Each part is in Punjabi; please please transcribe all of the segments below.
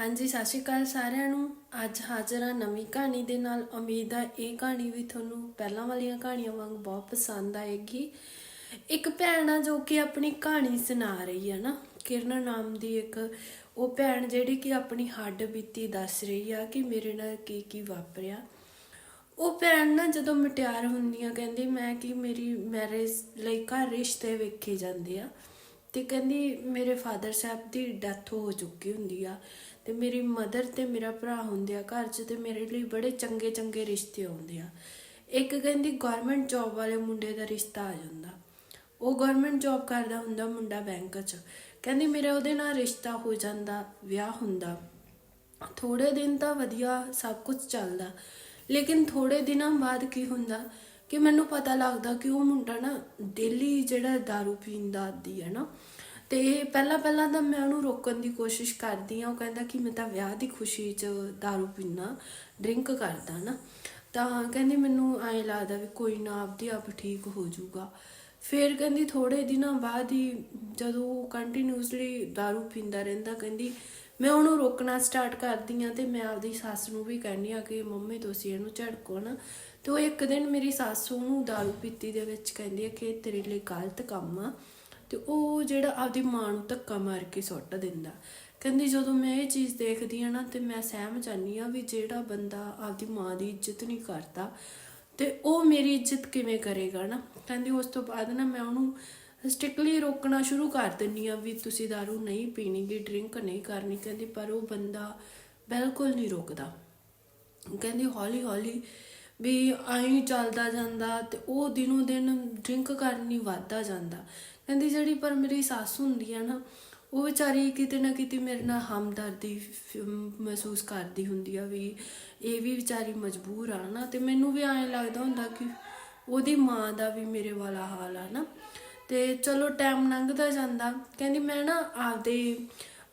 ਹਾਂਜੀ, ਸਤਿ ਸ਼੍ਰੀ ਅਕਾਲ ਸਾਰਿਆਂ ਨੂੰ। ਅੱਜ ਹਾਜ਼ਰ ਹਾਂ ਨਵੀਂ ਕਹਾਣੀ ਦੇ ਨਾਲ। ਉਮੀਦ ਆ ਇਹ ਕਹਾਣੀ ਵੀ ਤੁਹਾਨੂੰ ਪਹਿਲਾਂ ਵਾਲੀਆਂ ਕਹਾਣੀਆਂ ਵਾਂਗ ਬਹੁਤ ਪਸੰਦ ਆਏਗੀ। ਇੱਕ ਭੈਣ ਆ ਜੋ ਕਿ ਆਪਣੀ ਕਹਾਣੀ ਸੁਣਾ ਰਹੀ ਹੈ ਨਾ। ਕਿਰਨ ਨਾਮ ਦੀ ਇੱਕ ਉਹ ਭੈਣ ਜਿਹੜੀ ਕਿ ਆਪਣੀ ਹੱਡ ਬੀਤੀ ਦੱਸ ਰਹੀ ਆ ਕਿ ਮੇਰੇ ਨਾਲ ਕੀ ਕੀ ਵਾਪਰਿਆ। ਉਹ ਭੈਣ ਨਾ ਜਦੋਂ ਮਟਿਆਰ ਹੁੰਦੀਆਂ ਕਹਿੰਦੀ ਮੈਂ ਕਿ ਮੇਰੀ ਮੈਰਿਜ ਲਈ ਘਰ ਰਿਸ਼ਤੇ ਵੇਖੇ ਜਾਂਦੇ ਆ। ਤੇ ਕਹਿੰਦੀ ਮੇਰੇ ਫਾਦਰ ਸਾਹਿਬ ਦੀ ਡੈਥ ਹੋ ਚੁੱਕੀ ਹੁੰਦੀ ਆ ਤੇ ਮੇਰੀ ਮਦਰ ਤੇ ਮੇਰਾ ਭਰਾ ਹੁੰਦੇ ਆ ਘਰ 'ਚ ਤੇ ਮੇਰੇ ਲਈ ਬੜੇ ਚੰਗੇ ਚੰਗੇ ਰਿਸ਼ਤੇ ਆਉਂਦੇ ਆ। ਇੱਕ ਕਹਿੰਦੀ ਗਵਰਨਮੈਂਟ ਜੌਬ ਵਾਲੇ ਮੁੰਡੇ ਦਾ ਰਿਸ਼ਤਾ ਆ ਜਾਂਦਾ। ਉਹ ਗਵਰਨਮੈਂਟ ਜੌਬ ਕਰਦਾ ਹੁੰਦਾ ਮੁੰਡਾ ਬੈਂਕ 'ਚ। ਕਹਿੰਦੀ ਮੇਰਾ ਉਹਦੇ ਨਾਲ ਰਿਸ਼ਤਾ ਹੋ ਜਾਂਦਾ, ਵਿਆਹ ਹੁੰਦਾ। ਥੋੜੇ ਦਿਨ ਤਾਂ ਵਧੀਆ ਸਭ ਕੁਝ ਚੱਲਦਾ। ਲੇਕਿਨ ਥੋੜੇ ਦਿਨਾਂ ਬਾਅਦ ਕੀ ਹੁੰਦਾ? ਕਿ ਮੈਨੂੰ ਪਤਾ ਲੱਗਦਾ ਕਿ ਉਹ ਮੁੰਡਾ ਨਾ ਡੇਲੀ ਜਿਹੜਾ दारू ਪੀਂਦਾ ਆਦੀ ਹੈ ਨਾ ਤੇ ਪਹਿਲਾਂ ਪਹਿਲਾਂ ਤਾਂ ਮੈਂ ਉਹਨੂੰ ਰੋਕਣ ਦੀ ਕੋਸ਼ਿਸ਼ ਕਰਦੀ ਆ ਉਹ ਕਹਿੰਦਾ ਕਿ ਮੈਂ ਤਾਂ ਵਿਆਹ ਦੀ ਖੁਸ਼ੀ 'ਚ दारू ਪੀਣਾ ਡਰਿੰਕ ਕਰਦਾ ਨਾ ਤਾਂ ਕਹਿੰਦੀ ਮੈਨੂੰ ਐਂ ਲੱਗਦਾ ਵੀ ਕੋਈ ਨਾ ਆਪਦੀ ਆਪ ਠੀਕ ਹੋ ਜਾਊਗਾ ਫਿਰ ਕਹਿੰਦੀ ਥੋੜੇ ਦਿਨਾਂ ਬਾਅਦ ਹੀ ਜਦੋਂ ਉਹ ਕੰਟੀਨਿਊਸਲੀ दारू ਪੀਂਦਾ ਰਹਿੰਦਾ ਕਹਿੰਦੀ ਮੈਂ ਉਹਨੂੰ ਰੋਕਣਾ ਸਟਾਰਟ ਕਰਦੀ ਆ ਤੇ ਮੈਂ ਆਪਦੀ ਸੱਸ ਨੂੰ ਵੀ ਕਹਿੰਦੀ ਆ ਕਿ ਮੰਮੀ ਤੁਸੀਂ ਇਹਨੂੰ ਝੜਕੋ ਨਾ ਤੇ ਉਹ ਇੱਕ ਦਿਨ ਮੇਰੀ ਸੱਸ ਨੂੰ ਦਾਰੂ ਪੀਤੀ ਦੇ ਵਿੱਚ ਕਹਿੰਦੀ ਹੈ ਕਿ ਤੇਰੇ ਲਈ ਗਲਤ ਕੰਮ ਆ। ਤੇ ਉਹ ਜਿਹੜਾ ਆਪਦੀ ਮਾਂ ਨੂੰ ਧੱਕਾ ਮਾਰ ਕੇ ਸੁੱਟ ਦਿੰਦਾ। ਕਹਿੰਦੀ ਜਦੋਂ ਮੈਂ ਇਹ ਚੀਜ਼ ਦੇਖਦੀ ਆ ਨਾ ਤੇ ਮੈਂ ਸਹਿਮ ਜਾਂਦੀ ਆ ਵੀ ਜਿਹੜਾ ਬੰਦਾ ਆਪਦੀ ਮਾਂ ਦੀ ਇੱਜ਼ਤ ਨਹੀਂ ਕਰਦਾ ਤੇ ਉਹ ਮੇਰੀ ਇੱਜ਼ਤ ਕਿਵੇਂ ਕਰੇਗਾ ਨਾ। ਕਹਿੰਦੀ ਉਸ ਤੋਂ ਬਾਅਦ ਨਾ ਮੈਂ ਉਹਨੂੰ ਸਟ੍ਰਿਕਟਲੀ ਰੋਕਣਾ ਸ਼ੁਰੂ ਕਰ ਦਿੰਨੀ ਆ ਵੀ ਤੁਸੀਂ दारू ਨਹੀਂ ਪੀਣੀ ਕਿ ਡਰਿੰਕ ਨਹੀਂ ਕਰਨੀ। ਕਹਿੰਦੀ ਪਰ ਉਹ ਬੰਦਾ ਬਿਲਕੁਲ ਨਹੀਂ ਰੋਕਦਾ। ਕਹਿੰਦੀ ਹੌਲੀ ਹੌਲੀ ਵੀ ਆਈ ਚੱਲਦਾ ਜਾਂਦਾ ਤੇ ਉਹ ਦਿਨੋਂ ਦਿਨ ਡਰਿੰਕ ਕਰਨੀ ਵੱਧਦਾ ਜਾਂਦਾ। ਕਹਿੰਦੀ ਜਿਹੜੀ ਪਰ ਮੇਰੀ ਸੱਸ ਹੁੰਦੀ ਆ ਨਾ, ਉਹ ਵਿਚਾਰੀ ਕਿਤੇ ਨਾ ਕਿਤੇ ਮੇਰੇ ਨਾਲ ਹਮਦਰਦੀ ਫ- ਮਹਿਸੂਸ ਕਰਦੀ ਹੁੰਦੀ ਆ ਵੀ ਇਹ ਵੀ ਵਿਚਾਰੀ ਮਜਬੂਰ ਆ ਨਾ। ਤੇ ਮੈਨੂੰ ਵੀ ਐਂ ਲੱਗਦਾ ਹੁੰਦਾ ਕਿ ਉਹਦੀ ਮਾਂ ਦਾ ਵੀ ਮੇਰੇ ਵਾਲਾ ਹਾਲ ਆ ਨਾ। ਤੇ ਚਲੋ ਟਾਈਮ ਲੰਘਦਾ ਜਾਂਦਾ। ਕਹਿੰਦੀ ਮੈਂ ਨਾ ਆਪਦੇ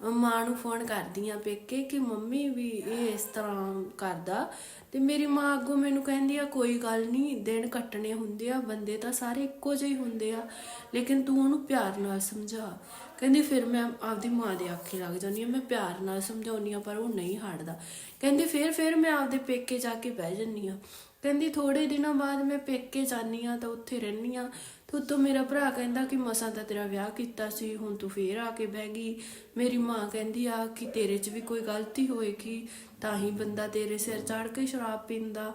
ਮਾਂ ਨੂੰ ਫੋਨ ਕਰਦੀ ਆ ਪੇਕੇ ਕਿ ਮੰਮੀ ਵੀ ਇਹ ਇਸ ਤਰ੍ਹਾਂ ਕਰਦਾ। ਤੇ ਮੇਰੀ ਮਾਂ ਅੱਗੋਂ ਮੈਨੂੰ ਕਹਿੰਦੀ ਆ, ਕੋਈ ਗੱਲ ਨਹੀਂ ਦਿਨ ਕੱਟਣੇ ਹੁੰਦੇ ਆ, ਬੰਦੇ ਤਾਂ ਸਾਰੇ ਇੱਕੋ ਜਿਹੇ ਹੁੰਦੇ ਆ, ਲੇਕਿਨ ਤੂੰ ਉਹਨੂੰ ਪਿਆਰ ਨਾਲ ਸਮਝਾ। ਕਹਿੰਦੀ, ਫਿਰ ਮੈਂ ਆਪਦੀ ਮਾਂ ਦੇ ਆਖੇ ਲੱਗ ਜਾਂਦੀ ਆ, ਮੈਂ ਪਿਆਰ ਨਾਲ ਸਮਝਾਉਣੀ ਆ, ਪਰ ਉਹ ਨਹੀਂ ਹਟਦਾ। ਕਹਿੰਦੀ, ਫਿਰ ਫਿਰ ਮੈਂ ਆਪਦੇ ਪੇਕੇ ਜਾ ਕੇ ਬਹਿ ਜੰਨੀ ਆ। ਕਹਿੰਦੀ ਥੋੜੇ ਦਿਨਾਂ ਬਾਅਦ ਮੈਂ ਪੇਕੇ ਜਾਨੀ ਆ ਤਾਂ ਉੱਥੇ ਰਹਿਨੀ ਆ ਤੇ ਉੱਤੋਂ ਮੇਰਾ ਭਰਾ ਕਹਿੰਦਾ ਕਿ ਮਸਾਂ ਤਾਂ ਤੇਰਾ ਵਿਆਹ ਕੀਤਾ ਸੀ, ਹੁਣ ਤੂੰ ਫੇਰ ਆ ਕੇ ਬਹਿ ਗਈ। ਮੇਰੀ ਮਾਂ ਕਹਿੰਦੀ ਆ ਕਿ ਤੇਰੇ 'ਚ ਵੀ ਕੋਈ ਗਲਤੀ ਹੋਏਗੀ, ਤਾਂ ਹੀ ਬੰਦਾ ਤੇਰੇ ਸਿਰ ਚੜ ਕੇ ਸ਼ਰਾਬ ਪੀਂਦਾ।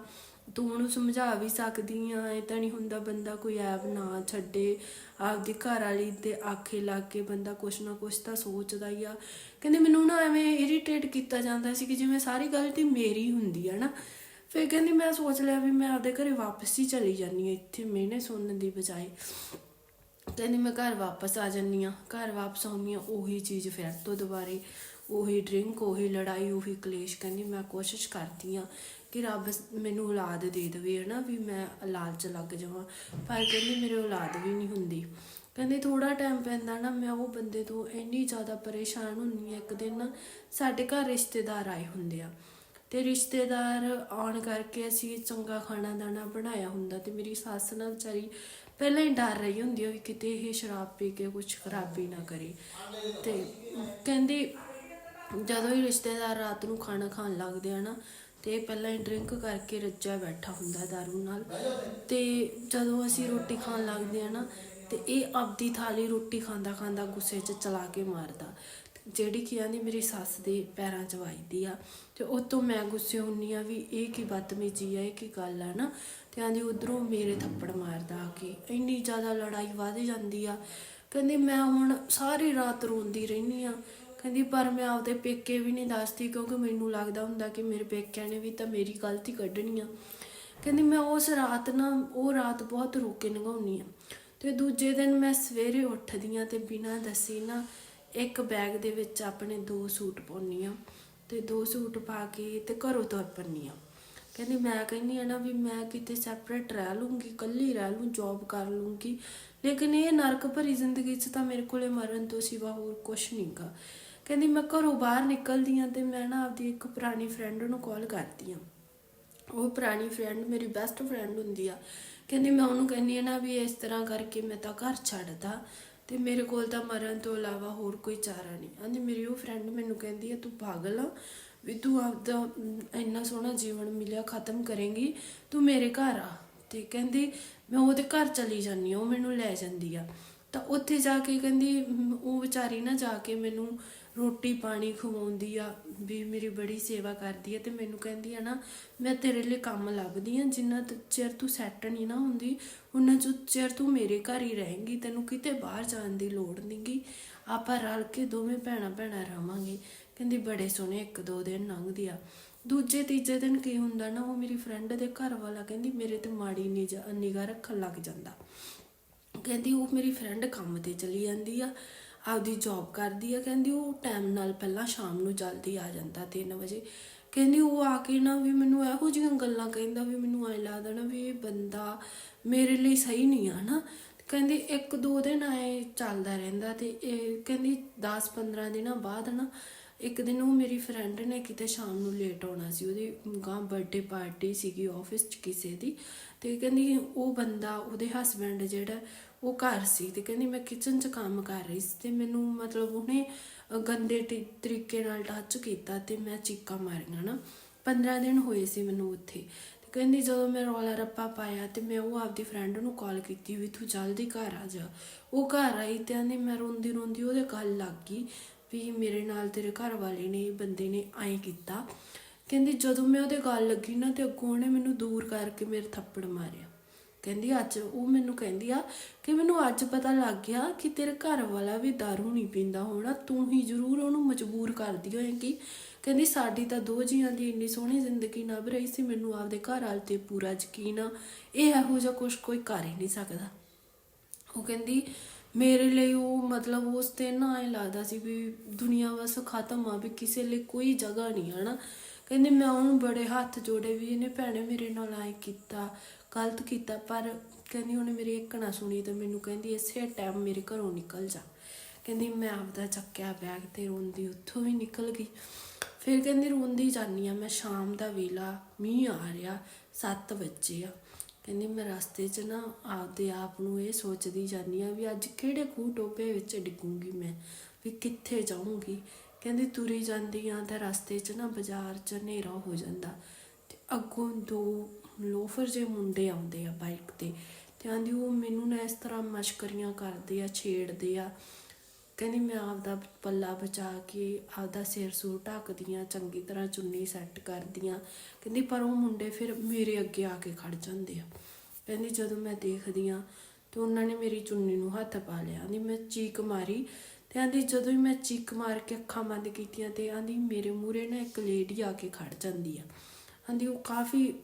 ਤੂੰ ਉਹਨੂੰ ਸਮਝਾ ਵੀ ਸਕਦੀ ਆ, ਇਹ ਤਾਂ ਨਹੀਂ ਹੁੰਦਾ ਬੰਦਾ ਕੋਈ ਐਬ ਨਾ ਛੱਡੇ। ਆਪਦੀ ਘਰ ਵਾਲੀ ਤੇ ਆਖੇ ਲੱਗ ਕੇ ਬੰਦਾ ਕੁਛ ਨਾ ਕੁਛ ਤਾਂ ਸੋਚਦਾ ਹੀ ਆ। ਕਹਿੰਦੇ, ਮੈਨੂੰ ਨਾ ਐਵੇਂ ਇਰੀਟੇਟ ਕੀਤਾ ਜਾਂਦਾ ਸੀ ਕਿ ਜਿਵੇਂ ਸਾਰੀ ਗਲਤੀ ਮੇਰੀ ਹੁੰਦੀ ਆ ਨਾ। ਫਿਰ ਕਹਿੰਦੀ ਮੈਂ ਸੋਚ ਲਿਆ ਵੀ ਮੈਂ ਆਪਦੇ ਘਰੇ ਵਾਪਸ ਹੀ ਚਲੀ ਜਾਨੀ ਆ ਇੱਥੇ ਮੈਨੇ ਸੁਣਨ ਦੀ ਬਜਾਏ। ਕਹਿੰਦੀ ਮੈਂ ਘਰ ਵਾਪਸ ਆ ਜੰਨੀ ਆ ਘਰ ਵਾਪਸ ਆਉਂਦੀ ਆ ਉਹੀ ਚੀਜ਼ ਫਿਰ ਤੋਂ ਦੁਬਾਰੇ, ਉਹੀ ਡਰਿੰਕ ਉਹੀ ਲੜਾਈ, ਉਹੀ ਕਲੇਸ਼, ਕਹਿੰਦੀ ਮੈਂ ਕੋਸ਼ਿਸ਼ ਕਰਦੀ ਆ ਕਿ ਰੱਬ ਮੈਨੂੰ ਔਲਾਦ ਦੇ ਦੇਵੇ, ਹਨਾ, ਵੀ ਮੈਂ ਲਾਲਚ ਲੱਗ ਜਾਵਾਂ, ਪਰ ਕਹਿੰਦੀ ਮੇਰੇ ਔਲਾਦ ਵੀ ਨਹੀਂ ਹੁੰਦੀ। ਕਹਿੰਦੇ ਥੋੜਾ ਟਾਈਮ ਪੈਂਦਾ ਨਾ, ਮੈਂ ਉਹ ਬੰਦੇ ਤੋਂ ਇੰਨੀ ਜ਼ਿਆਦਾ ਪਰੇਸ਼ਾਨ ਹੁੰਨੀ ਆ ਇੱਕ ਦਿਨ ਨਾ ਸਾਡੇ ਘਰ ਰਿਸ਼ਤੇਦਾਰ ਆਏ ਹੁੰਦੇ ਆ। ਤੇ ਰਿਸ਼ਤੇਦਾਰ ਆਉਣ ਕਰਕੇ ਅਸੀਂ ਚੰਗਾ ਖਾਣਾ ਦਾਣਾ ਬਣਾਇਆ ਹੁੰਦਾ ਤੇ ਮੇਰੀ ਸੱਸ ਨਾਲ ਵਿਚਾਰੀ ਪਹਿਲਾਂ ਹੀ ਡਰ ਰਹੀ ਹੁੰਦੀ ਹੈ ਵੀ ਕਿਤੇ ਇਹ ਸ਼ਰਾਬ ਪੀ ਕੇ ਕੁਝ ਖਰਾਬੀ ਨਾ ਕਰੇ। ਤੇ ਕਹਿੰਦੀ ਜਦੋਂ ਹੀ ਰਿਸ਼ਤੇਦਾਰ ਰਾਤ ਨੂੰ ਖਾਣਾ ਖਾਣ ਲੱਗਦੇ ਆ ਨਾ, ਤੇ ਪਹਿਲਾਂ ਹੀ ਡਰਿੰਕ ਕਰਕੇ ਰੱਜਿਆ ਬੈਠਾ ਹੁੰਦਾ ਦਾਰੂ ਨਾਲ। ਤੇ ਜਦੋਂ ਅਸੀਂ ਰੋਟੀ ਖਾਣ ਲੱਗਦੇ ਆ ਨਾ, ਤੇ ਇਹ ਆਪਦੀ ਥਾਲੀ ਰੋਟੀ ਖਾਂਦਾ ਖਾਂਦਾ ਗੁੱਸੇ 'ਚ ਚਲਾ ਕੇ ਮਾਰਦਾ। ਜਿਹੜੀ ਕਿ ਆਂਦੀ ਮੇਰੀ ਸੱਸ ਦੇ ਪੈਰਾਂ 'ਚ ਵੱਜਦੀ ਆ, ਤੇ ਉਹ ਤੋਂ ਮੈਂ ਗੁੱਸੇ ਹੁੰਨੀ ਆ ਵੀ ਇਹ ਕੀ ਬਦਤਮੀਜੀ ਆ, ਇਹ ਕੀ ਗੱਲ ਆ ਨਾ। ਤੇ ਆਂਦੀ ਉਧਰੋਂ ਮੇਰੇ ਥੱਪੜ ਮਾਰਦਾ ਆ ਕੇ, ਇੰਨੀ ਜ਼ਿਆਦਾ ਲੜਾਈ ਵੱਧ ਜਾਂਦੀ ਆ। ਕਹਿੰਦੀ ਮੈਂ ਹੁਣ ਸਾਰੀ ਰਾਤ ਰੋਂਦੀ ਰਹਿਨੀ ਆ। ਕਹਿੰਦੀ ਪਰ ਮੈਂ ਆਪਦੇ ਪੇਕੇ ਵੀ ਨਹੀਂ ਦੱਸਦੀ, ਕਿਉਂਕਿ ਮੈਨੂੰ ਲੱਗਦਾ ਹੁੰਦਾ ਕਿ ਮੇਰੇ ਪੇਕਿਆਂ ਨੇ ਵੀ ਤਾਂ ਮੇਰੀ ਗਲਤੀ ਕੱਢਣੀ ਆ। ਕਹਿੰਦੀ ਮੈਂ ਉਸ ਰਾਤ ਨਾ, ਉਹ ਰਾਤ ਬਹੁਤ ਰੋ ਕੇ ਲੰਘਾਉਣੀ ਆ। ਤੇ ਦੂਜੇ ਦਿਨ ਮੈਂ ਸਵੇਰੇ ਉੱਠਦੀ ਆ ਤੇ ਬਿਨਾਂ ਦੱਸੀ ਨਾ ਇੱਕ ਬੈਗ ਦੇ ਵਿੱਚ ਆਪਣੇ ਦੋ ਸੂਟ ਪਾਉਣੀ ਆ ਤੇ ਦੋ ਸੂਟ ਪਾ ਕੇ ਤੇ ਘਰੋਂ ਤੁਰ ਪੰਨੀ ਆ ਕਹਿੰਦੀ ਮੈਂ ਕਹਿੰਦੀ ਆ ਨਾ ਵੀ ਮੈਂ ਕਿਤੇ ਸੈਪਰੇਟ ਰਹਿ ਲੂੰਗੀ ਇਕੱਲੀ ਰਹਿ ਲੂੰ ਜੌਬ ਕਰ ਲੂੰਗੀ ਲੇਕਿਨ ਇਹ ਨਰਕ ਭਰੀ ਜ਼ਿੰਦਗੀ 'ਚ ਤਾਂ ਮੇਰੇ ਕੋਲੇ ਮਰਨ ਤੋਂ ਸਿਵਾ ਹੋਰ ਕੁਝ ਨਹੀਂਗਾ ਕਹਿੰਦੀ ਮੈਂ ਘਰੋਂ ਬਾਹਰ ਨਿਕਲਦੀ ਆ ਤੇ ਮੈਂ ਨਾ ਆਪਦੀ ਇੱਕ ਪੁਰਾਣੀ ਫਰੈਂਡ ਨੂੰ ਕਾਲ ਕਰਦੀ ਆ ਉਹ ਪੁਰਾਣੀ ਫਰੈਂਡ ਮੇਰੀ ਬੈਸਟ ਫਰੈਂਡ ਹੁੰਦੀ ਆ। ਕਹਿੰਦੀ ਮੈਂ ਉਹਨੂੰ ਕਹਿੰਦੀ ਆ ਨਾ ਵੀ ਇਸ ਤਰ੍ਹਾਂ ਕਰਕੇ ਮੈਂ ਤਾਂ ਘਰ ਛੱਡਦਾ ਤੇ ਮੇਰੇ ਕੋਲ ਤਾਂ ਮਰਨ ਤੋਂ ਇਲਾਵਾ ਹੋਰ ਕੋਈ ਚਾਰਾ ਨਹੀਂ। ਆਂਦੀ ਮੇਰੀ ਉਹ ਫਰੈਂਡ ਮੈਨੂੰ ਕਹਿੰਦੀ ਹੈ ਤੂੰ ਪਾਗਲ ਆ, ਵੀ ਤੂੰ ਆਪਦਾ ਇੰਨਾ ਸੋਹਣਾ ਜੀਵਨ ਮਿਲਿਆ, ਖਤਮ ਕਰੇਂਗੀ, ਤੂੰ ਮੇਰੇ ਘਰ ਆ। ਤੇ ਕਹਿੰਦੀ, ਮੈਂ ਉਹਦੇ ਘਰ ਚਲੀ ਜਾਂਦੀ ਹਾਂ, ਉਹ ਮੈਨੂੰ ਲੈ ਜਾਂਦੀ ਆ। ਤਾਂ ਉੱਥੇ ਜਾ ਕੇ ਕਹਿੰਦੀ ਉਹ ਵਿਚਾਰੀ ਨਾ ਜਾ ਕੇ ਮੈਨੂੰ ਰੋਟੀ ਪਾਣੀ ਖਵਾਉਂਦੀ ਆ, ਵੀ ਮੇਰੀ ਬੜੀ ਸੇਵਾ ਕਰਦੀ ਆ ਤੇ ਮੈਨੂੰ ਕਹਿੰਦੀ ਆ ਨਾ, ਮੈਂ ਤੇਰੇ ਲਈ ਕੰਮ ਲੱਭਦੀ ਆ, ਜਿੰਨਾ ਚਿਰ ਤੂੰ ਸੈੱਟ ਨਹੀਂ ਨਾ ਹੁੰਦੀ ਉਹਨਾਂ ਚਿਰ ਚਿਰ ਤੂੰ ਮੇਰੇ ਘਰ ਹੀ ਰਹੇਂਗੀ, ਤੈਨੂੰ ਕਿਤੇ ਬਾਹਰ ਜਾਣ ਦੀ ਲੋੜ ਨਹੀਂਗੀ ਆਪਾਂ ਰਲ ਕੇ ਦੋਵੇਂ ਭੈਣਾਂ ਭੈਣਾਂ ਰਵਾਂਗੇ ਕਹਿੰਦੀ, ਬੜੇ ਸੋਹਣੇ ਇੱਕ ਦੋ ਦਿਨ ਲੰਘਦੀ ਆ। ਦੂਜੇ ਤੀਜੇ ਦਿਨ ਕੀ ਹੁੰਦਾ ਨਾ, ਉਹ ਮੇਰੀ ਫਰੈਂਡ ਦੇ ਘਰ ਵਾਲਾ ਕਹਿੰਦੀ, ਮੇਰੇ ਤੇ ਮਾੜੀ ਨਿਗਾਹ ਰੱਖਣ ਲੱਗ ਜਾਂਦਾ। ਕਹਿੰਦੀ, ਉਹ ਮੇਰੀ ਫਰੈਂਡ ਕੰਮ ਤੇ ਚਲੀ ਜਾਂਦੀ ਆ, ਆਪਦੀ ਜੌਬ ਕਰਦੀ ਆ। ਕਹਿੰਦੀ, ਉਹ ਟਾਈਮ ਨਾਲ ਪਹਿਲਾਂ ਸ਼ਾਮ ਨੂੰ ਜਲਦੀ ਆ ਜਾਂਦਾ 3 ਵਜੇ। ਕਹਿੰਦੀ ਉਹ ਆ ਕੇ ਨਾ ਵੀ ਮੈਨੂੰ ਇਹੋ ਜਿਹੀਆਂ ਗੱਲਾਂ ਕਹਿੰਦਾ ਵੀ ਮੈਨੂੰ ਐ ਲੱਗਦਾ ਨਾ ਵੀ ਇਹ ਬੰਦਾ ਮੇਰੇ ਲਈ ਸਹੀ ਨਹੀਂ ਆ ਨਾ ਕਹਿੰਦੀ ਇੱਕ ਦੋ ਦਿਨ ਆਏ ਚੱਲਦਾ ਰਹਿੰਦਾ ਤੇ ਇਹ ਕਹਿੰਦੀ 10 15 ਦਿਨਾਂ ਬਾਅਦ ਨਾ ਇੱਕ ਦਿਨ ਉਹ ਮੇਰੀ ਫਰੈਂਡ ਨੇ ਕਿਤੇ ਸ਼ਾਮ ਨੂੰ ਲੇਟ ਆਉਣਾ ਸੀ, ਉਹਦੀ ਗਾਂ ਬਰਥਡੇ ਪਾਰਟੀ ਸੀਗੀ ਆਫਿਸ 'ਚ ਕਿਸੇ ਦੀ ਤੇ ਕਹਿੰਦੀ ਉਹ ਬੰਦਾ ਉਹਦੇ ਹਸਬੰਡ ਜਿਹੜਾ ਉਹ ਘਰ ਸੀ ਤੇ ਕਹਿੰਦੀ ਮੈਂ ਕਿਚਨ 'ਚ ਕੰਮ ਕਰ ਰਹੀ ਸੀ ਤੇ ਮੈਨੂੰ ਮਤਲਬ ਉਹਨੇ ਗੰਦੇ ਟੀ- ਤਰੀਕੇ ਨਾਲ ਟੱਚ ਕੀਤਾ ਤੇ ਮੈਂ ਚੀਕਾਂ ਮਾਰੀਆਂ ਨਾ। 15 ਦਿਨ ਹੋਏ ਸੀ ਮੈਨੂੰ ਉੱਥੇ। ਤੇ ਕਹਿੰਦੀ ਜਦੋਂ ਮੈਂ ਰੌਲਾ ਰੱਪਾ ਪਾਇਆ ਤੇ ਮੈਂ ਉਹ ਆਪਦੀ ਫਰੈਂਡ ਨੂੰ ਕਾਲ ਕੀਤੀ ਵੀ ਤੂੰ ਜਲਦੀ ਘਰ ਆ ਜਾ। ਉਹ ਘਰ ਆਈ ਤੇ ਆਂਦੀ ਮੈਂ ਰੋਂਦੀ ਰੋਂਦੀ ਉਹਦੇ ਗੱਲ ਲੱਗ ਗਈ ਵੀ ਮੇਰੇ ਨਾਲ ਤੇਰੇ ਘਰ ਵਾਲੇ ਨੇ ਬੰਦੇ ਨੇ ਐਂ ਕੀਤਾ। ਕਹਿੰਦੀ ਜਦੋਂ ਮੈਂ ਉਹਦੇ ਗੱਲ ਲੱਗੀ ਨਾ ਤੇ ਅੱਗੋਂ ਉਹਨੇ ਮੈਨੂੰ ਦੂਰ ਕਰਕੇ ਮੇਰੇ ਥੱਪੜ ਮਾਰਿਆ। ਕਹਿੰਦੀ, ਅੱਜ ਉਹ ਮੈਨੂੰ ਕਹਿੰਦੀ ਆ ਕਿ ਮੈਨੂੰ ਅੱਜ ਪਤਾ ਲੱਗ ਗਿਆ ਕਿ ਤੇਰੇ ਘਰ ਵਾਲਾ ਵੀ दारू ਨਹੀਂ ਪੀਂਦਾ ਹੋਣਾ, ਤੂੰ ਹੀ ਜ਼ਰੂਰ ਉਹਨੂੰ ਮਜਬੂਰ ਕਰਦੀ ਹੋਏਗੀ ਕਹਿੰਦੀ, ਸਾਡੀ ਤਾਂ ਦੋ ਜੀਆਂ ਦੀ ਇੰਨੀ ਸੋਹਣੀ ਜ਼ਿੰਦਗੀ ਨਿਭ ਰਹੀ ਸੀ, ਮੈਨੂੰ ਆਪਦੇ ਘਰ ਵਾਲ ਤੇ ਪੂਰਾ ਯਕੀਨ ਆ, ਇਹ ਇਹੋ ਜਿਹਾ ਕੁਝ ਕੋਈ ਕਰ ਹੀ ਨਹੀਂ ਸਕਦਾ। ਉਹ ਕਹਿੰਦੀ, ਮੇਰੇ ਲਈ ਉਹ ਮਤਲਬ ਉਸ ਤੇ ਨਾ ਐ ਲੱਗਦਾ ਸੀ ਵੀ ਦੁਨੀਆ ਬਸ ਖਤਮ ਆ, ਵੀ ਕਿਸੇ ਲਈ ਕੋਈ ਜਗ੍ਹਾ ਨਹੀਂ, ਹਨਾ। ਕਹਿੰਦੀ, ਮੈਂ ਉਹਨੂੰ ਬੜੇ ਹੱਥ ਜੋੜੇ ਵੀ ਇਹਨੇ ਭੈਣੇ ਮੇਰੇ ਨਾਲ ਆਏ ਕੀਤਾ ਗਲਤ ਕੀਤਾ, ਪਰ ਕਹਿੰਦੀ ਉਹਨੇ ਮੇਰੀ ਇੱਕ ਨਾ ਸੁਣੀ ਤੇ ਮੈਨੂੰ ਕਹਿੰਦੀ ਇਸੇ ਟਾਈਮ ਮੇਰੇ ਘਰੋਂ ਨਿਕਲ ਜਾ। ਕਹਿੰਦੀ ਮੈਂ ਆਪਦਾ ਚੱਕਿਆ ਬੈਗ ਤੇ ਰੋਂਦੀ ਉੱਥੋਂ ਵੀ ਨਿਕਲ ਗਈ। ਫਿਰ ਕਹਿੰਦੀ ਰੋਂਦੀ ਜਾਨੀ ਆ, ਮੈਂ ਸ਼ਾਮ ਦਾ ਵੇਲਾ ਮੀਂਹ ਆ ਰਿਹਾ 7 ਵਜੇ ਆ। ਕਹਿੰਦੀ ਮੈਂ ਰਸਤੇ 'ਚ ਨਾ ਆਪਦੇ ਆਪ ਨੂੰ ਇਹ ਸੋਚਦੀ ਜਾਂਦੀ ਆ ਵੀ ਅੱਜ ਕਿਹੜੇ ਖੂਹ ਟੋਪੇ ਵਿੱਚ ਡਿੱਗੂਗੀ ਮੈਂ, ਵੀ ਕਿੱਥੇ ਜਾਊਂਗੀ। ਕਹਿੰਦੀ ਤੁਰੀ ਜਾਂਦੀ ਆ ਤਾਂ ਰਸਤੇ 'ਚ ਨਾ ਬਾਜ਼ਾਰ 'ਚ ਹਨੇਰਾ ਹੋ ਜਾਂਦਾ ਤੇ ਅੱਗੋਂ ਦੋ ਲੋਫਰ ਜੇ ਮੁੰਡੇ ਆਉਂਦੇ ਆ ਬਾਈਕ ਤੇ ਤੇ ਆਂਦੀ ਉਹ ਮੈਨੂੰ ਨਾ ਇਸ ਤਰ੍ਹਾਂ ਮਸ਼ਕਰੀਆਂ ਕਰਦੇ ਆ, ਛੇੜਦੇ ਆ। ਕਹਿੰਦੀ ਮੈਂ ਆਪਦਾ ਪੱਲਾ ਬਚਾ ਕੇ ਆਪਦਾ ਸਿਰ ਸੂਰ ਢੱਕਦੀਆਂ, ਚੰਗੀ ਤਰ੍ਹਾਂ ਚੁੰਨੀ ਸੈੱਟ ਕਰਦੀਆਂ। ਕਹਿੰਦੀ ਪਰ ਉਹ ਮੁੰਡੇ ਫਿਰ ਮੇਰੇ ਅੱਗੇ ਆ ਕੇ ਖੜ ਜਾਂਦੇ ਆ। ਕਹਿੰਦੀ ਜਦੋਂ ਮੈਂ ਦੇਖਦੀ ਆ ਤੇ ਉਹਨਾਂ ਨੇ ਮੇਰੀ ਚੁੰਨੀ ਨੂੰ ਹੱਥ ਪਾ ਲਿਆ। ਆਂਦੀ ਮੈਂ ਚੀਕ ਮਾਰੀ ਤੇ ਆਂਦੀ ਜਦੋਂ ਹੀ ਮੈਂ ਚੀਕ ਮਾਰ ਕੇ ਅੱਖਾਂ ਬੰਦ ਕੀਤੀਆਂ ਤੇ ਆਂਦੀ ਮੇਰੇ ਮੂਹਰੇ ਨਾ ਇੱਕ ਲੇਡੀ ਆ ਕੇ ਖੜ ਜਾਂਦੀ ਆ। ਆਂਦੀ ਉਹ ਕਾਫੀ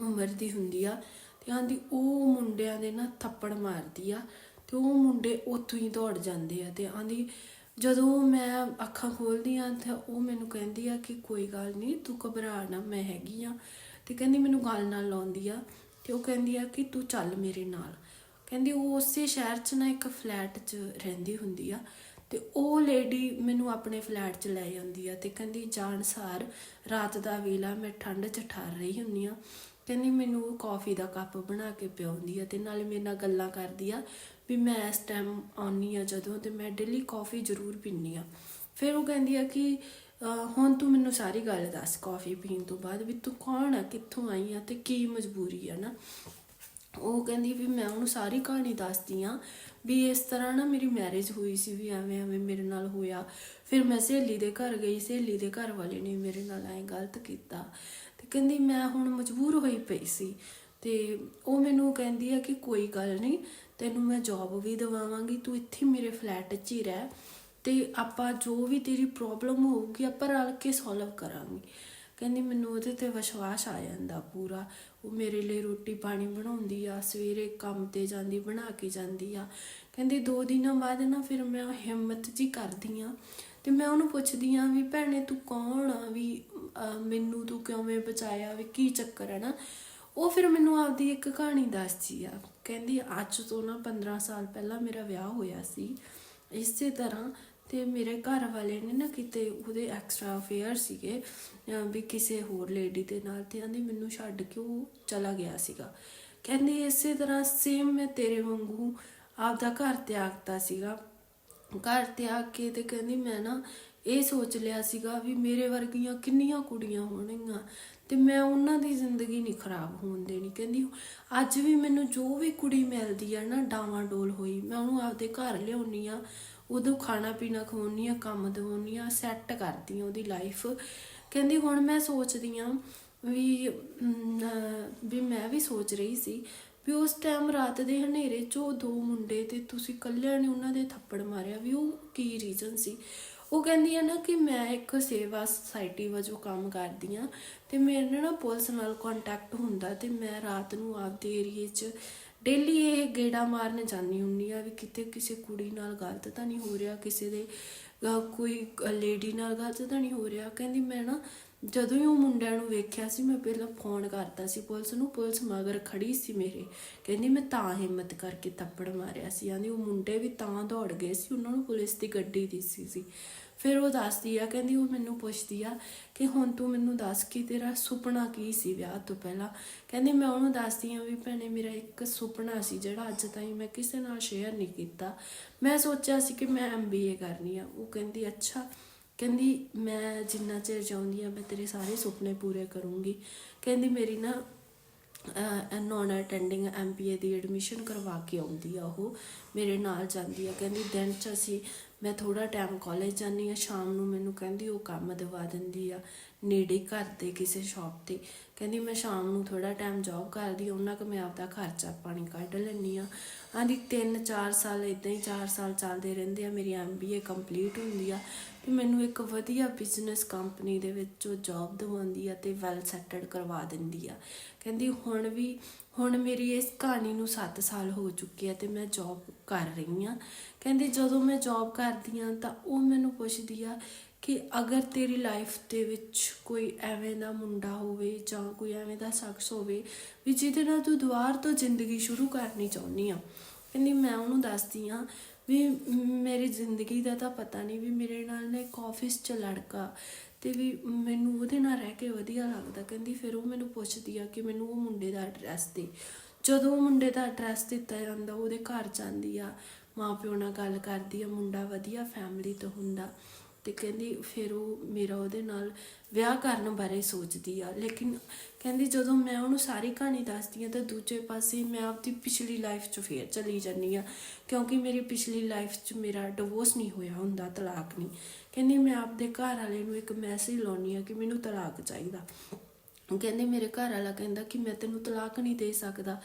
ਉਮਰ ਦੀ ਹੁੰਦੀ ਆ ਤੇ ਆਂਦੀ ਉਹ ਮੁੰਡਿਆਂ ਦੇ ਨਾ ਥੱਪੜ ਮਾਰਦੀ ਆ ਤੇ ਉਹ ਮੁੰਡੇ ਉੱਥੋਂ ਹੀ ਦੌੜ ਜਾਂਦੇ ਆ ਤੇ ਆਂਦੀ ਜਦੋਂ ਮੈਂ ਅੱਖਾਂ ਖੋਲਦੀ ਆ ਤਾਂ ਉਹ ਮੈਨੂੰ ਕਹਿੰਦੀ ਆ ਕਿ ਕੋਈ ਗੱਲ ਨਹੀਂ ਤੂੰ ਘਬਰਾ ਨਾ, ਮੈਂ ਹੈਗੀ ਆ। ਤੇ ਕਹਿੰਦੀ ਮੈਨੂੰ ਗੱਲ ਨਾਲ ਲਾਉਂਦੀ ਆ ਤੇ ਉਹ ਕਹਿੰਦੀ ਆ ਕਿ ਤੂੰ ਚੱਲ ਮੇਰੇ ਨਾਲ। ਕਹਿੰਦੀ ਉਹ ਉਸੇ ਸ਼ਹਿਰ 'ਚ ਨਾ ਇੱਕ ਫਲੈਟ 'ਚ ਰਹਿੰਦੀ ਹੁੰਦੀ ਆ ਤੇ ਉਹ ਲੇਡੀ ਮੈਨੂੰ ਆਪਣੇ ਫਲੈਟ 'ਚ ਲੈ ਜਾਂਦੀ ਆ ਤੇ ਕਹਿੰਦੀ ਜਾਣ ਸਾਰ ਰਾਤ ਦਾ ਵੇਲਾ ਮੈਂ ਠੰਡ 'ਚ ਠਰ ਰਹੀ ਹੁੰਨੀ ਆ। ਕਹਿੰਦੀ ਮੈਨੂੰ ਉਹ ਕਾਫੀ ਦਾ ਕੱਪ ਬਣਾ ਕੇ ਪਿਆਉਂਦੀ ਆ ਤੇ ਨਾਲੇ ਮੇਰੇ ਨਾਲ ਗੱਲਾਂ ਕਰਦੀ ਆ ਵੀ ਮੈਂ ਇਸ ਟਾਈਮ ਆਉਣੀ ਆ ਜਦੋਂ ਤੇ ਮੈਂ ਡੇਲੀ ਕਾਫੀ ਜ਼ਰੂਰ ਪੀਂਦੀ ਆ। ਫਿਰ ਉਹ ਕਹਿੰਦੀ ਆ ਕਿ ਹੁਣ ਤੂੰ ਮੈਨੂੰ ਸਾਰੀ ਗੱਲ ਦੱਸ ਕਾਫੀ ਪੀਣ ਤੋਂ ਬਾਅਦ ਵੀ ਤੂੰ ਕੌਣ ਆ, ਕਿੱਥੋਂ ਆਈ ਆ ਤੇ ਕੀ ਮਜਬੂਰੀ ਆ ਨਾ। ਉਹ ਕਹਿੰਦੀ ਵੀ ਮੈਂ ਉਹਨੂੰ ਸਾਰੀ ਕਹਾਣੀ ਦੱਸਦੀ ਆ ਵੀ ਇਸ ਤਰ੍ਹਾਂ ਨਾ ਮੇਰੀ ਮੈਰਿਜ ਹੋਈ ਸੀ ਵੀ ਐਵੇਂ ਐਵੇਂ ਮੇਰੇ ਨਾਲ ਹੋਇਆ। ਫਿਰ ਮੈਂ ਸਹੇਲੀ ਦੇ ਘਰ ਗਈ, ਸਹੇਲੀ ਦੇ ਘਰ ਵਾਲੇ ਨੇ ਮੇਰੇ ਨਾਲ ਐਂ ਗਲਤ ਕੀਤਾ। ਤੇ ਕਹਿੰਦੀ ਮੈਂ ਹੁਣ ਮਜਬੂਰ ਹੋਈ ਪਈ ਸੀ ਤੇ ਉਹ ਮੈਨੂੰ ਕਹਿੰਦੀ ਆ ਕਿ ਕੋਈ ਗੱਲ ਨਹੀਂ, ਤੈਨੂੰ ਮੈਂ ਜੌਬ ਵੀ ਦਿਵਾਵਾਂਗੀ, ਤੂੰ ਇੱਥੇ ਮੇਰੇ ਫਲੈਟ 'ਚ ਹੀ ਰਹਿ ਤੇ ਆਪਾਂ ਜੋ ਵੀ ਤੇਰੀ ਪ੍ਰੋਬਲਮ ਹੋਊਗੀ ਆਪਾਂ ਰਲ ਕੇ ਸੋਲਵ ਕਰਾਂਗੇ। ਕਹਿੰਦੀ ਮੈਨੂੰ ਉਹਦੇ ਤੇ ਵਿਸ਼ਵਾਸ ਆ ਜਾਂਦਾ ਪੂਰਾ, ਉਹ ਮੇਰੇ ਲਈ ਰੋਟੀ ਪਾਣੀ ਬਣਾਉਂਦੀ ਆ, ਸਵੇਰੇ ਕੰਮ ਤੇ ਜਾਂਦੀ, ਬਣਾ ਕੇ ਜਾਂਦੀ ਆ। ਕਹਿੰਦੀ ਦੋ ਦਿਨਾਂ ਬਾਅਦ ਨਾ ਫਿਰ ਮੈਂ ਹਿੰਮਤ ਜੀ ਕਰਦੀ ਆ ਤੇ ਮੈਂ ਉਹਨੂੰ ਪੁੱਛਦੀ ਆ ਵੀ ਭੈਣੇ ਤੂੰ ਕੌਣ ਆ? ਵੀ ਮੈਨੂੰ ਤੂੰ ਕਿਵੇਂ ਬਚਾਇਆ? ਵੀ ਕੀ ਚੱਕਰ ਹੈ ਨਾ? ਉਹ ਫਿਰ ਮੈਨੂੰ ਆਪਦੀ ਇੱਕ ਕਹਾਣੀ ਦੱਸਦੀ ਆ। ਕਹਿੰਦੀ, ਅੱਜ ਤੋਂ ਨਾ 15 ਸਾਲ ਪਹਿਲਾਂ ਮੇਰਾ ਵਿਆਹ ਹੋਇਆ ਸੀ। ਇਸੇ ਤਰ੍ਹਾਂ ਤੇ ਮੇਰੇ ਘਰ ਵਾਲੇ ਨੇ ਨਾ ਕਿਤੇ ਉਹਦੇ ਐਕਸਟਰਾ ਅਫੇਅਰ ਸੀਗੇ ਵੀ ਕਿਸੇ ਹੋਰ ਲੇਡੀ ਦੇ ਨਾਲ ਤੇ ਆਂਦੀ ਮੈਨੂੰ ਛੱਡ ਕੇ ਉਹ ਚਲਾ ਗਿਆ ਸੀਗਾ। ਕਹਿੰਦੀ, ਇਸੇ ਤਰ੍ਹਾਂ ਸੇਮ ਮੈਂ ਤੇਰੇ ਵਾਂਗੂ ਆਪਦਾ ਘਰ ਤਿਆਗਤਾ ਸੀਗਾ। ਘਰ ਤੇ ਆ ਕੇ ਤੇ ਕਹਿੰਦੀ ਮੈਂ ਨਾ ਇਹ ਸੋਚ ਲਿਆ ਸੀਗਾ ਵੀ ਮੇਰੇ ਵਰਗੀਆਂ ਕਿੰਨੀਆਂ ਕੁੜੀਆਂ ਹੋਣਗੀਆਂ ਤੇ ਮੈਂ ਉਹਨਾਂ ਦੀ ਜ਼ਿੰਦਗੀ ਨਹੀਂ ਖਰਾਬ ਹੋਣ ਦੇਣੀ। ਕਹਿੰਦੀ, ਅੱਜ ਵੀ ਮੈਨੂੰ ਜੋ ਵੀ ਕੁੜੀ ਮਿਲਦੀ ਆ ਨਾ ਡਾਵਾਂ ਡੋਲ ਹੋਈ, ਮੈਂ ਉਹਨੂੰ ਆਪਦੇ ਘਰ ਲਿਆਉਣੀ ਆ, ਉਦੋਂ ਖਾਣਾ ਪੀਣਾ ਖਵਾਉਣੀ ਆ, ਕੰਮ ਦਿਵਾਉਣੀ ਆ ਸੈੱਟ ਕਰਦੀ ਆ ਉਹਦੀ ਲਾਈਫ ਕਹਿੰਦੀ, ਹੁਣ ਮੈਂ ਸੋਚਦੀ ਆ ਵੀ ਵੀ ਮੈਂ ਵੀ ਸੋਚ ਰਹੀ ਸੀ ਵੀ ਉਸ ਟਾਈਮ ਰਾਤ ਦੇ ਹਨੇਰੇ 'ਚ ਉਹ ਦੋ ਮੁੰਡੇ ਤੇ ਤੁਸੀਂ ਕੱਲਿਆਂ ਨੇ ਉਹਨਾਂ ਦੇ ਥੱਪੜ ਮਾਰਿਆ ਵੀ ਉਹ ਕੀ ਰੀਜ਼ਨ ਸੀ? ਉਹ ਕਹਿੰਦੀ ਆ ਨਾ ਕਿ ਮੈਂ ਇੱਕ ਸੇਵਾ ਸੁਸਾਇਟੀ ਵਜੋਂ ਕੰਮ ਕਰਦੀ ਆ ਤੇ ਮੇਰੇ ਨਾਲ ਨਾ ਪੁਲਿਸ ਨਾਲ ਕੰਟੈਕਟ ਹੁੰਦਾ ਤੇ ਮੈਂ ਰਾਤ ਨੂੰ ਆਪਦੇ ਏਰੀਏ 'ਚ ਡੇਲੀ ਇਹ ਗੇੜਾ ਮਾਰਨ ਜਾਂਦੀ ਹੁੰਦੀ ਆ ਵੀ ਕਿਤੇ ਕਿਸੇ ਕੁੜੀ ਨਾਲ ਗਲਤ ਤਾਂ ਨਹੀਂ ਹੋ ਰਿਹਾ, ਕਿਸੇ ਦੇ ਕੋਈ ਲੇਡੀ ਨਾਲ ਗਲਤ ਤਾਂ ਨਹੀਂ ਹੋ ਰਿਹਾ। ਕਹਿੰਦੀ ਮੈਂ ਨਾ ਜਦੋਂ ਹੀ ਉਹ ਮੁੰਡਿਆਂ ਨੂੰ ਵੇਖਿਆ ਸੀ, ਮੈਂ ਪਹਿਲਾਂ ਫੋਨ ਕਰਤਾ ਸੀ ਪੁਲਿਸ ਨੂੰ, ਪੁਲਿਸ ਮਗਰ ਖੜੀ ਸੀ ਮੇਰੇ। ਕਹਿੰਦੀ, ਮੈਂ ਤਾਂ ਹਿੰਮਤ ਕਰਕੇ ਥੱਪੜ ਮਾਰਿਆ ਸੀ। ਕਹਿੰਦੀ ਉਹ ਮੁੰਡੇ ਵੀ ਤਾਂ ਦੌੜ ਗਏ ਸੀ, ਉਹਨਾਂ ਨੂੰ ਪੁਲਿਸ ਦੀ ਗੱਡੀ ਦਿਸੀ ਸੀ। ਫਿਰ ਉਹ ਦੱਸਦੀ ਆ, ਕਹਿੰਦੀ, ਉਹ ਮੈਨੂੰ ਪੁੱਛਦੀ ਆ ਕਿ ਹੁਣ ਤੂੰ ਮੈਨੂੰ ਦੱਸ ਕਿ ਤੇਰਾ ਸੁਪਨਾ ਕੀ ਸੀ ਵਿਆਹ ਤੋਂ ਪਹਿਲਾਂ? ਕਹਿੰਦੀ, ਮੈਂ ਉਹਨੂੰ ਦੱਸਦੀ ਆ ਵੀ ਭੈਣੇ, ਮੇਰਾ ਇੱਕ ਸੁਪਨਾ ਸੀ ਜਿਹੜਾ ਅੱਜ ਤਾਈਂ ਮੈਂ ਕਿਸੇ ਨਾਲ ਸ਼ੇਅਰ ਨਹੀਂ ਕੀਤਾ। ਮੈਂ ਸੋਚਿਆ ਸੀ ਕਿ ਮੈਂ ਐਮਬੀਏ ਕਰਨੀ ਆ। ਉਹ ਕਹਿੰਦੀ, ਅੱਛਾ ਕਹਿੰਦੀ, ਮੈਂ ਜਿੰਨਾ ਚਿਰ ਚਾਹੁੰਦੀ ਆ ਮੈਂ ਤੇਰੇ ਸਾਰੇ ਸੁਪਨੇ ਪੂਰੇ ਕਰੂੰਗੀ। ਕਹਿੰਦੀ, ਮੇਰੀ ਨਾ ਨੌਨ ਅਟੈਂਡਿੰਗ ਐਮਪੀਏ ਦੀ ਐਡਮਿਸ਼ਨ ਕਰਵਾ ਕੇ ਆਉਂਦੀ ਆ ਉਹ, ਮੇਰੇ ਨਾਲ ਜਾਂਦੀ ਆ। ਕਹਿੰਦੀ, ਦਿਨ ਚ ਅਸੀਂ, ਮੈਂ ਥੋੜਾ ਟਾਈਮ ਕਾਲਜ ਜਾਂਦੀ ਆ ਸ਼ਾਮ ਨੂੰ ਮੈਨੂੰ ਕਹਿੰਦੀ ਉਹ ਕੰਮ ਦਿਵਾ ਦਿੰਦੀ ਆ। ਨੇੜੇ ਘਰ ਦੇ ਕਿਸੇ ਸ਼ਾਪ ਤੇ। ਕਹਿੰਦੀ, ਮੈਂ ਸ਼ਾਮ ਨੂੰ ਥੋੜਾ ਟਾਈਮ ਜੌਬ ਕਰਦੀ ਆ ਉਹਨਾਂ ਕੁ ਮੈਂ ਆਪਦਾ ਖਰਚਾ ਪਾਣੀ ਕੱਢ ਲੈਂਦੀ ਆ ਆਂਦੀ 3-4 ਸਾਲ ਇਦਾਂ ਹੀ 4 ਸਾਲ ਚੱਲਦੇ ਰਹਿੰਦੇ ਆ, ਮੇਰੀ ਐਮਬੀਏ ਕੰਪਲੀਟ ਹੁੰਦੀ ਆ। ਤੇ ਮੈਨੂੰ ਇੱਕ ਵਧੀਆ ਬਿਜ਼ਨਸ ਕੰਪਨੀ ਦੇ ਵਿੱਚ ਉਹ ਜੌਬ ਦਿਵਾਉਂਦੀ ਆ ਤੇ ਵੈਲ ਸੈਟਲਡ ਕਰਵਾ ਦਿੰਦੀ ਆ। ਕਹਿੰਦੀ, ਹੁਣ ਵੀ, ਹੁਣ ਮੇਰੀ ਇਸ ਕਹਾਣੀ ਨੂੰ 7 ਸਾਲ ਹੋ ਚੁੱਕੇ ਆ ਤੇ ਮੈਂ ਜੌਬ ਕਰ ਰਹੀ ਆ। ਕਹਿੰਦੀ, ਜਦੋਂ ਮੈਂ ਜੌਬ ਕਰਦੀ ਆ ਤਾਂ ਉਹ ਮੈਨੂੰ ਪੁੱਛਦੀ ਆ ਕਿ ਅਗਰ ਤੇਰੀ ਲਾਈਫ ਦੇ ਵਿੱਚ ਕੋਈ ਐਵੇਂ ਦਾ ਮੁੰਡਾ ਹੋਵੇ ਜਾਂ ਕੋਈ ਐਵੇਂ ਦਾ ਸ਼ਖਸ ਹੋਵੇ ਵੀ ਜਿਹਦੇ ਨਾਲ ਤੂੰ ਦੁਬਾਰ ਤੋਂ ਜ਼ਿੰਦਗੀ ਸ਼ੁਰੂ ਕਰਨੀ ਚਾਹੁੰਦੀ ਆ, ਕਹਿੰਦੀ ਮੈਂ ਉਹਨੂੰ ਦੱਸਦੀ ਆ ਵੀ ਮੇਰੀ ਜ਼ਿੰਦਗੀ ਦਾ ਤਾਂ ਪਤਾ ਨਹੀਂ ਵੀ ਮੇਰੇ ਨਾਲ ਨਾ ਇੱਕ ਆਫਿਸ 'ਚ ਲੜਕਾ ਤੇ ਵੀ ਮੈਨੂੰ ਉਹਦੇ ਨਾਲ ਰਹਿ ਕੇ ਵਧੀਆ ਲੱਗਦਾ, ਕਹਿੰਦੀ ਫਿਰ ਉਹ ਮੈਨੂੰ ਪੁੱਛਦੀ ਆ ਕਿ ਮੈਨੂੰ ਉਹ ਮੁੰਡੇ ਦਾ ਐਡਰੈਸ ਦੇ। ਜਦੋਂ ਉਹ ਮੁੰਡੇ ਦਾ ਐਡਰੈਸ ਦਿੱਤਾ ਜਾਂਦਾ, ਉਹਦੇ ਘਰ ਜਾਂਦੀ ਆ ਮਾਪਿਓ ਨਾਲ ਗੱਲ ਕਰਦੀ ਆ, ਮੁੰਡਾ ਵਧੀਆ ਫੈਮਿਲੀ ਤੋਂ ਹੁੰਦਾ। ਤੇ ਕਹਿੰਦੀ ਫਿਰ ਉਹ ਮੇਰਾ ਉਹਦੇ ਨਾਲ ਵਿਆਹ ਕਰਨ ਬਾਰੇ ਸੋਚਦੀ ਆ। ਲੇਕਿਨ ਕਹਿੰਦੀ ਜਦੋਂ ਮੈਂ ਉਹਨੂੰ ਸਾਰੀ ਕਹਾਣੀ ਦੱਸਦੀ ਆ ਤਾਂ ਦੂਜੇ ਪਾਸੇ ਮੈਂ ਆਪਦੀ ਪਿਛਲੀ ਲਾਈਫ 'ਚ ਫੇਰ ਚਲੀ ਜਾਂਦੀ ਆ। ਕਿਉਂਕਿ ਮੇਰੀ ਪਿਛਲੀ ਲਾਈਫ 'ਚ ਮੇਰਾ ਡਿਵੋਰਸ ਨਹੀਂ ਹੋਇਆ ਹੁੰਦਾ, ਤਲਾਕ ਨਹੀਂ। ਕਹਿੰਦੀ ਮੈਂ ਆਪਦੇ ਘਰ ਵਾਲੇ ਨੂੰ ਇੱਕ ਮੈਸੇਜ ਲਾਉਣੀ ਆ ਕਿ ਮੈਨੂੰ ਤਲਾਕ ਚਾਹੀਦਾ। ਕਹਿੰਦੇ ਮੇਰੇ ਘਰ ਵਾਲਾ ਕਹਿੰਦਾ ਕਿ ਮੈਂ ਤੈਨੂੰ ਤਲਾਕ ਨਹੀਂ ਦੇ ਸਕਦਾ।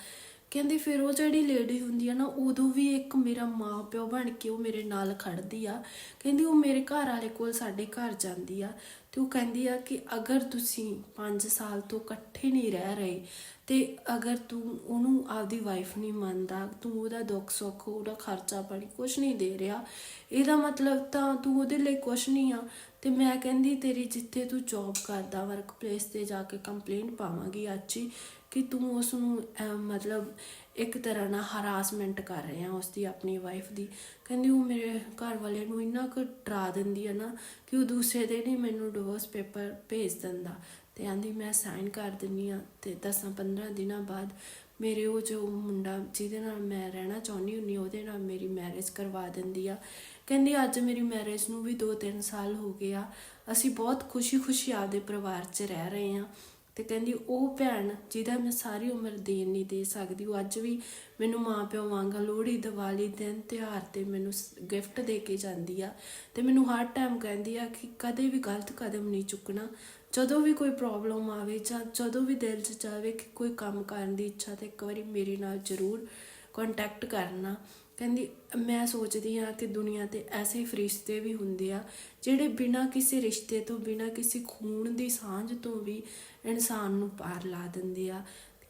ਕਹਿੰਦੀ ਫਿਰ ਉਹ ਜਿਹੜੀ ਲੇਡੀ ਹੁੰਦੀ ਆ ਨਾ, ਉਦੋਂ ਵੀ ਇੱਕ ਮੇਰਾ ਮਾਂ ਪਿਓ ਬਣ ਕੇ ਉਹ ਮੇਰੇ ਨਾਲ ਖੜਦੀ ਆ। ਕਹਿੰਦੀ ਉਹ ਮੇਰੇ ਘਰ ਵਾਲੇ ਕੋਲ ਸਾਡੇ ਘਰ ਜਾਂਦੀ ਆ ਤੇ ਉਹ ਕਹਿੰਦੀ ਆ ਕਿ ਅਗਰ ਤੁਸੀਂ 5 ਸਾਲ ਤੋਂ ਇਕੱਠੇ ਨਹੀਂ ਰਹਿ ਰਹੇ ਤੇ ਅਗਰ ਤੂੰ ਉਹਨੂੰ ਆਪਦੀ ਵਾਈਫ ਨਹੀਂ ਮੰਨਦਾ, ਤੂੰ ਉਹਦਾ ਦੁੱਖ ਸੁੱਖ, ਉਹਦਾ ਖਰਚਾ ਪਾਣੀ ਕੁਝ ਨਹੀਂ ਦੇ ਰਿਹਾ, ਇਹਦਾ ਮਤਲਬ ਤਾਂ ਤੂੰ ਉਹਦੇ ਲਈ ਕੁਝ ਨਹੀਂ ਆ। ਤੇ ਮੈਂ ਕਹਿੰਦੀ ਤੇਰੀ ਜਿੱਥੇ ਤੂੰ ਜੌਬ ਕਰਦਾ ਵਰਕ ਪਲੇਸ ਤੇ ਜਾ ਕੇ ਕੰਪਲੇਂਟ ਪਾਵਾਂਗੀ ਅੱਜ ਹੀ ਕਿ ਤੂੰ ਉਸ ਨੂੰ ਮਤਲਬ ਇੱਕ ਤਰ੍ਹਾਂ ਨਾਲ ਹਰਾਸਮੈਂਟ ਕਰ ਰਿਹਾ ਉਸ ਦੀ ਆਪਣੀ ਵਾਈਫ ਦੀ। ਕਹਿੰਦੀ ਉਹ ਮੇਰੇ ਘਰ ਵਾਲੇ ਨੂੰ ਇੰਨਾ ਕੁ ਡਰਾ ਦਿੰਦੀ ਆ ਨਾ ਕਿ ਉਹ ਦੂਸਰੇ ਦਿਨ ਹੀ ਮੈਨੂੰ ਡਿਵੋਰਸ ਪੇਪਰ ਭੇਜ ਦਿੰਦਾ। ਤੇ ਆਂਦੀ, ਮੈਂ ਸਾਈਨ ਕਰ ਦਿੰਨੀ ਆ ਤੇ 10-15 ਦਿਨਾਂ ਬਾਅਦ ਮੇਰੇ ਉਹ ਜੋ ਮੁੰਡਾ ਜਿਹਦੇ ਨਾਲ ਮੈਂ ਰਹਿਣਾ ਚਾਹੁੰਦੀ ਹੁੰਨੀ ਉਹਦੇ ਨਾਲ ਮੇਰੀ ਮੈਰਿਜ ਕਰਵਾ ਦਿੰਦੀ ਆ। ਕਹਿੰਦੀ, ਅੱਜ ਮੇਰੀ ਮੈਰਿਜ ਨੂੰ ਵੀ 2-3 ਸਾਲ ਹੋ ਗਏ ਆ। ਅਸੀਂ ਬਹੁਤ ਖੁਸ਼ੀ-ਖੁਸ਼ੀ ਆਪਦੇ ਪਰਿਵਾਰ 'ਚ ਰਹਿ ਰਹੇ ਆ ਤੇ ਕਹਿੰਦੀ, ਉਹ ਭੈਣ ਜਿਹਦਾ ਮੈਂ ਸਾਰੀ ਉਮਰ ਦੇਣ ਨਹੀਂ ਦੇ ਸਕਦੀ, ਉਹ ਅੱਜ ਵੀ ਮੈਨੂੰ ਮਾਂ ਪਿਓ ਵਾਂਗ ਲੋਹੜੀ, ਦੀਵਾਲੀ ਦਿਨ ਤਿਉਹਾਰ ਤੇ ਮੈਨੂੰ ਗਿਫਟ ਦੇ ਕੇ ਜਾਂਦੀ ਆ ਤੇ ਮੈਨੂੰ ਹਰ ਟਾਈਮ ਕਹਿੰਦੀ ਆ ਕਿ ਕਦੇ ਵੀ ਗਲਤ ਕਦਮ ਨਹੀਂ ਚੁੱਕਣਾ। ਜਦੋਂ ਵੀ ਕੋਈ ਪ੍ਰੋਬਲਮ ਆਵੇ ਜਾਂ ਜਦੋਂ ਵੀ ਦਿਲ 'ਚ ਚਾਹਵੇ ਕਿ ਕੋਈ ਕੰਮ ਕਰਨ ਦੀ ਇੱਛਾ, ਤੇ ਇੱਕ ਵਾਰੀ ਮੇਰੇ ਨਾਲ ਜ਼ਰੂਰ ਕੰਟੈਕਟ ਕਰਨਾ। ਕਹਿੰਦੀ, ਮੈਂ ਸੋਚਦੀ ਹਾਂ ਕਿ ਦੁਨੀਆ ਤੇ ਐਸੇ ਫਰਿਸ਼ਤੇ ਵੀ ਹੁੰਦੇ ਆ, ਜਿਹੜੇ ਬਿਨਾਂ ਕਿਸੇ ਰਿਸ਼ਤੇ ਤੋਂ, ਬਿਨਾਂ ਕਿਸੇ ਖੂਨ ਦੀ ਸਾਂਝ ਤੋਂ ਵੀ ਇਨਸਾਨ ਨੂੰ ਪਾਰ ਲਾ ਦਿੰਦੇ ਆ।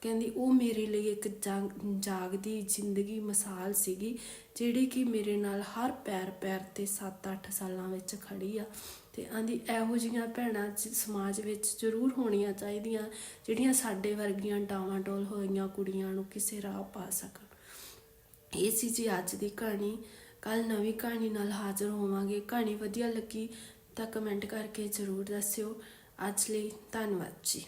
ਕਹਿੰਦੀ, ਉਹ ਮੇਰੇ ਲਈ ਇੱਕ ਜਾਗ- ਜਾਗਦੀ ਜ਼ਿੰਦਗੀ ਮਿਸਾਲ ਸੀਗੀ, ਜਿਹੜੀ ਕਿ ਮੇਰੇ ਨਾਲ ਹਰ ਪੈਰ ਪੈਰ ਤੇ 7-8 ਸਾਲਾਂ ਵਿੱਚ ਖੜੀ ਆ। ਤੇ ਆਂਦੀ, ਇਹੋ ਜਿਹੀਆਂ ਭੈਣਾਂ ਸਮਾਜ ਵਿੱਚ ਜ਼ਰੂਰ ਹੋਣੀਆਂ ਚਾਹੀਦੀਆਂ, ਜਿਹੜੀਆਂ ਸਾਡੇ ਵਰਗੀਆਂ ਡਾਵਾਂ ਡੋਲ ਹੋਈਆਂ ਕੁੜੀਆਂ ਨੂੰ ਕਿਸੇ ਰਾਹ ਪਾ ਸਕਣ। ਇਹ ਸੀ ਜੀ ਅੱਜ ਦੀ ਕਹਾਣੀ ਕੱਲ ਨਵੀਂ ਕਹਾਣੀ ਨਾਲ ਹਾਜ਼ਰ ਹੋਵਾਂਗੇ। ਕਹਾਣੀ ਵਧੀਆ ਲੱਗੀ ਤਾਂ ਕਮੈਂਟ ਕਰਕੇ ਜ਼ਰੂਰ ਦੱਸਿਓ। ਅੱਜ ਲਈ ਧੰਨਵਾਦ ਜੀ।